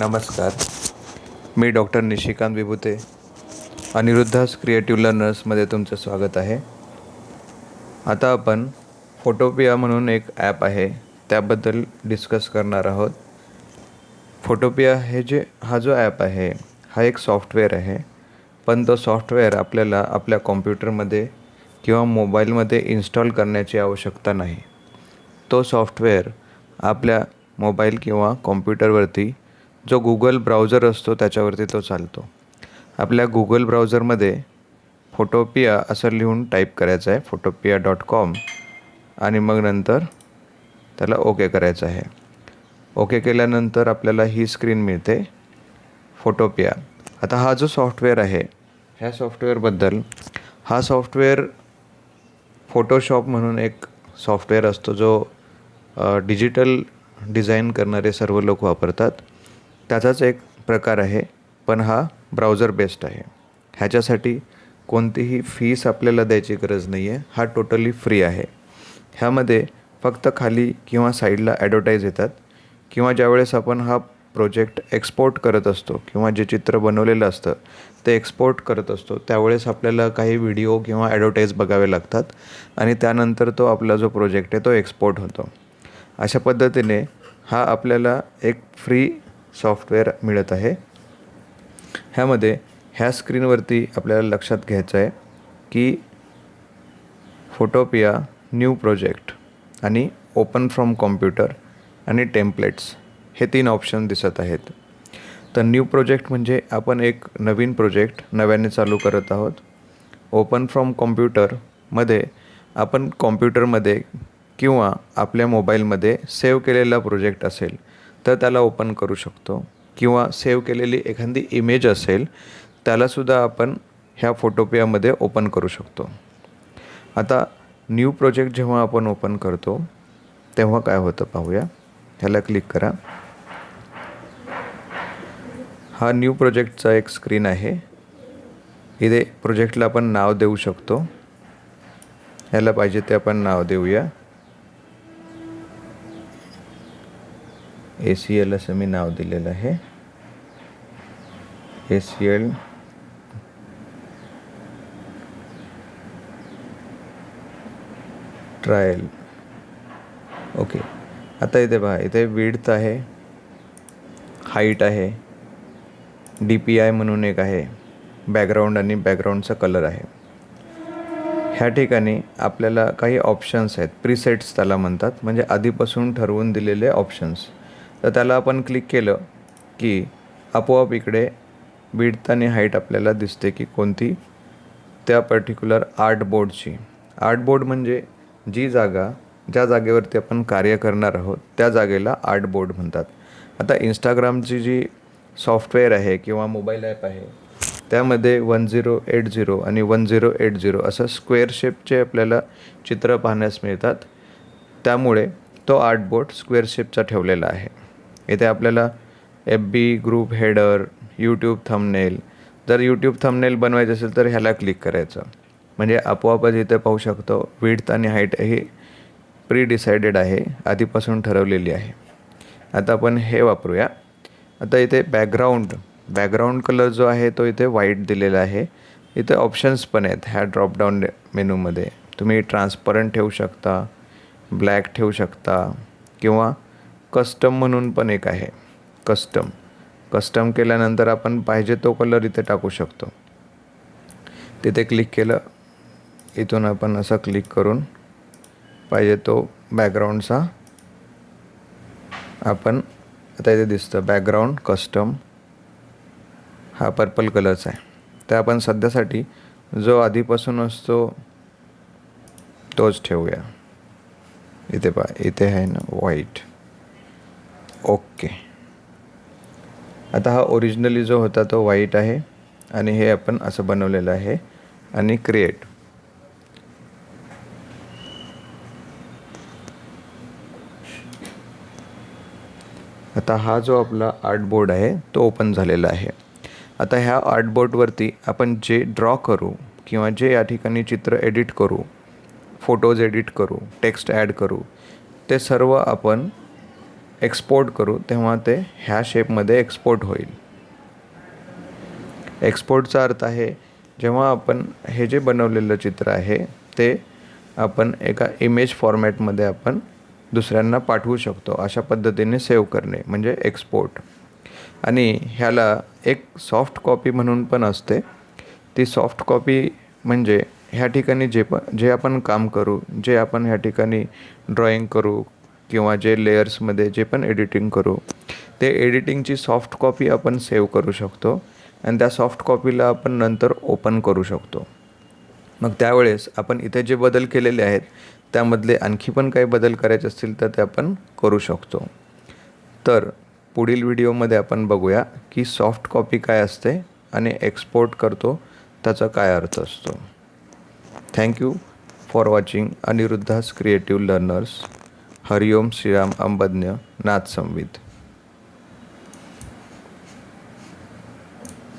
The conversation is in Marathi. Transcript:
नमस्कार. मी डॉक्टर निशिकांत विभूते अनिरुद्धास क्रिएटिव्ह लर्नर्समध्ये तुमचं स्वागत आहे. आता आपण फोटोपिया म्हणून एक ॲप आहे त्याबद्दल डिस्कस करणार आहोत. फोटोपिया हे जे हा जो ॲप आहे हा एक सॉफ्टवेअर आहे. पण तो सॉफ्टवेअर आपल्याला आपल्या कॉम्प्युटरमध्ये किंवा मोबाईलमध्ये इन्स्टॉल करण्याची आवश्यकता नाही. तो सॉफ्टवेअर आपल्या मोबाईल किंवा कॉम्प्युटरवरती जो गुगल ब्राउझर असतो त्याच्यावरती तो चालतो. आपल्या गुगल ब्राउझरमध्ये फोटोपिया असं लिहून टाईप करायचं आहे फोटोपिया डॉट कॉम आणि मग नंतर त्याला ओके करायचं आहे. ओके केल्यानंतर आपल्याला ही स्क्रीन मिळते फोटोपिया आता हा जो सॉफ्टवेअर आहे ह्या सॉफ्टवेअरबद्दल हा सॉफ्टवेअर फोटोशॉप म्हणून एक सॉफ्टवेअर असतो जो डिजिटल डिझाईन करणारे सर्व लोक वापरतात. त्याचाच एक प्रकार आहे पण हा ब्राउझर बेस्ड आहे. ह्याच्यासाठी कोणतीही फीस आपल्याला द्यायची गरज नाही आहे हा टोटली फ्री आहे. ह्यामध्ये फक्त खाली किंवा साईडला ॲडव्हर्टाईज येतात किंवा ज्यावेळेस आपण हा प्रोजेक्ट एक्सपोर्ट करत असतो किंवा जे चित्र बनवलेलं असतं ते एक्सपोर्ट करत असतो त्यावेळेस आपल्याला काही व्हिडिओ किंवा ॲडव्हर्टाईज बघावे लागतात आणि त्यानंतर तो आपला जो प्रोजेक्ट आहे तो एक्सपोर्ट होतो. अशा पद्धतीने हा आपल्याला एक फ्री सॉफ्टवेअर मिळत आहे. ह्यामध्ये ह्या स्क्रीनवरती आपल्याला लक्षात घ्यायचं आहे की फोटोपिया न्यू प्रोजेक्ट आणि ओपन फ्रॉम कॉम्प्युटर आणि टेम्पलेट्स हे तीन ऑप्शन दिसत आहेत. तर न्यू प्रोजेक्ट म्हणजे आपण एक नवीन प्रोजेक्ट नव्याने चालू करत आहोत. ओपन फ्रॉम कॉम्प्युटरमध्ये आपण कॉम्प्युटरमध्ये किंवा आपल्या मोबाईलमध्ये सेव्ह केलेला प्रोजेक्ट असेल. तर त्याला ओपन करू शकतो. किंवा सेव्ह केलेली एखादी इमेज असेल त्यालासुद्धा आपण ह्या फोटोपियामध्ये ओपन करू शकतो. आता न्यू प्रोजेक्ट जेव्हा आपण ओपन करतो तेव्हा काय होतं पाहूया. ह्याला क्लिक करा. हा न्यू प्रोजेक्टचा एक स्क्रीन आहे. इथे प्रोजेक्टला आपण नाव देऊ शकतो. ह्याला पाहिजे ते आपण नाव देऊया. ए सी एल असं मी नाव दिलेलं आहे. A C L trial okay आता इथे पहा इथे विड्थ आहे हाईट आहे डी पी आय म्हणून एक आहे बॅकग्राऊंड आणि बॅकग्राऊंडचा कलर आहे. ह्या ठिकाणी आपल्याला काही ऑप्शन्स आहेत प्रीसेट्स त्याला म्हणतात म्हणजे आधीपासून ठरवून दिलेले ऑप्शन्स तर त्याला आपण क्लिक केलं की आपोआप इकडे विड्थ आणि हाईट आपल्याला दिसते की कोणती? त्या पर्टिक्युलर आर्ट बोर्डची आर्ट बोर्ड म्हणजे जी जागा ज्या जागेवरती आपण कार्य करणार आहोत त्या जागेला आर्ट बोर्ड म्हणतात. आता इंस्टाग्रामची जी सॉफ्टवेअर आहे किंवा मोबाईल ॲप आहे त्यामध्ये वन झिरो एट झिरो आणि वन झिरो एट झिरो असं स्क्वेअर शेपचे आपल्याला चित्र पाहण्यास मिळतात. त्यामुळे तो आर्ट बोर्ड स्क्वेअर शेपचा ठेवलेला आहे. इथे आपल्याला F B group header YouTube thumbnail जर यूट्यूब थंबनेल बनवायचं असेल तर ह्याला क्लिक करायचं. म्हणजे आपोआपच इथे पाहू शकतो विड्थ आणि हाईट ही प्री डिसाइडेड आहे आधीपासून ठरवलेली आहे. आता आपण हे वापरूया. आता इथे बॅकग्राऊंड बॅकग्राऊंड कलर जो आहे तो इथे व्हाईट दिलेला आहे. इथे ऑप्शन्स पण आहेत ह्या ड्रॉपडाऊन मेनूमध्ये तुम्ही ट्रान्सपरंट ठेवू शकता ब्लॅक ठेवू शकता किंवा कस्टम म्हणून पण एक आहे. कस्टम कस्टम केल्यानंतर आपण पाहिजे तो कलर इथे टाकू शकतो. तिथे क्लिक केलं. इथून आपण असं क्लिक करून पाहिजे तो बॅकग्राऊंडचा आपण आता इथे दिसतं. बॅकग्राऊंड कस्टम हा पर्पल कलरचा आहे. तर आपण सध्यासाठी जो आधीपासून असतो तोच ठेवूया. इथे पा इथे आहे ना व्हाईट ओके. आता हा ओरिजिनली जो होता तो व्हाईट आहे आणि हे आपण असं बनवलेलं आहे आणि क्रिएट आता हा जो आपला आर्टबोर्ड आहे तो ओपन झालेला आहे. आता ह्या आर्टबोर्डवरती आपण जे ड्रॉ करू किंवा जे या ठिकाणी चित्र एडिट करू फोटोज एडिट करू टेक्स्ट ॲड करू ते सर्व आपण एक्सपोर्ट करू तेव्हा ते ह्या शेपमध्ये एक्सपोर्ट होईल. एक्सपोर्टचा अर्थ आहे जेव्हा आपण हे जे बनवलेलं चित्र आहे ते आपण एका इमेज फॉर्मॅटमध्ये आपण दुसऱ्यांना पाठवू शकतो अशा पद्धतीने सेव्ह करणे म्हणजे एक्सपोर्ट आणि ह्याला एक सॉफ्ट कॉपी म्हणून पण असते. ती सॉफ्ट कॉपी म्हणजे ह्या ठिकाणी जे पण जे आपण काम करू जे आपण ह्या ठिकाणी ड्रॉईंग करू किंवा जे लेयर्समध्ये जे पण एडिटिंग करू ते एडिटिंगची सॉफ्ट कॉपी आपण सेव्ह करू शकतो आणि त्या सॉफ्ट कॉपीला आपण नंतर ओपन करू शकतो. मग त्यावेळेस आपण इथे जे बदल केलेले आहेत त्यामधले आणखी पण काही बदल करायचे असतील तर ते आपण करू शकतो. तर पुढील व्हिडिओमध्ये आपण बघूया की सॉफ्ट कॉपी काय असते आणि एक्सपोर्ट करतो त्याचा काय अर्थ असतो. Thank you for watching Aniruddha's creative learners Hariom Shriram અંબજ્ઞ નાથ સંવિધ